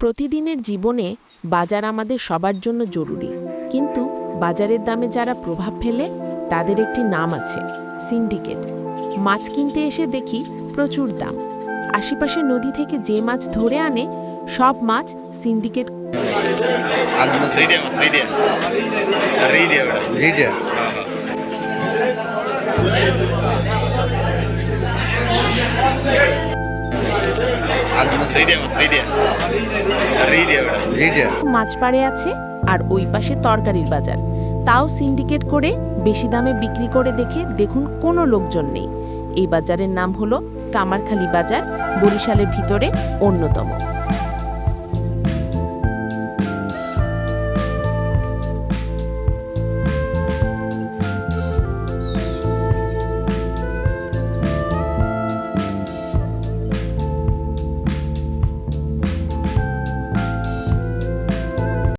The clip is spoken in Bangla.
প্রতিদিনের জীবনে বাজার আমাদের সবার জন্য জরুরি। কিন্তু বাজারের দামে যারা প্রভাব ফেলে তাদের একটি নাম আছে সিন্ডিকেট। মাছ কিনতে এসে দেখি প্রচুর দাম। আশেপাশে নদী থেকে যে মাছ ধরে আনে সব মাছ সিন্ডিকেট পাড়ে আছে আর ওই পাশে তরকারির বাজার। তাও সিন্ডিকেট করে বেশি দামে বিক্রি করে দেখে দেখুন কোনো লোকজন নেই। এই বাজারের নাম হলো কামারখালী বাজার বরিশালের ভিতরে অন্যতম।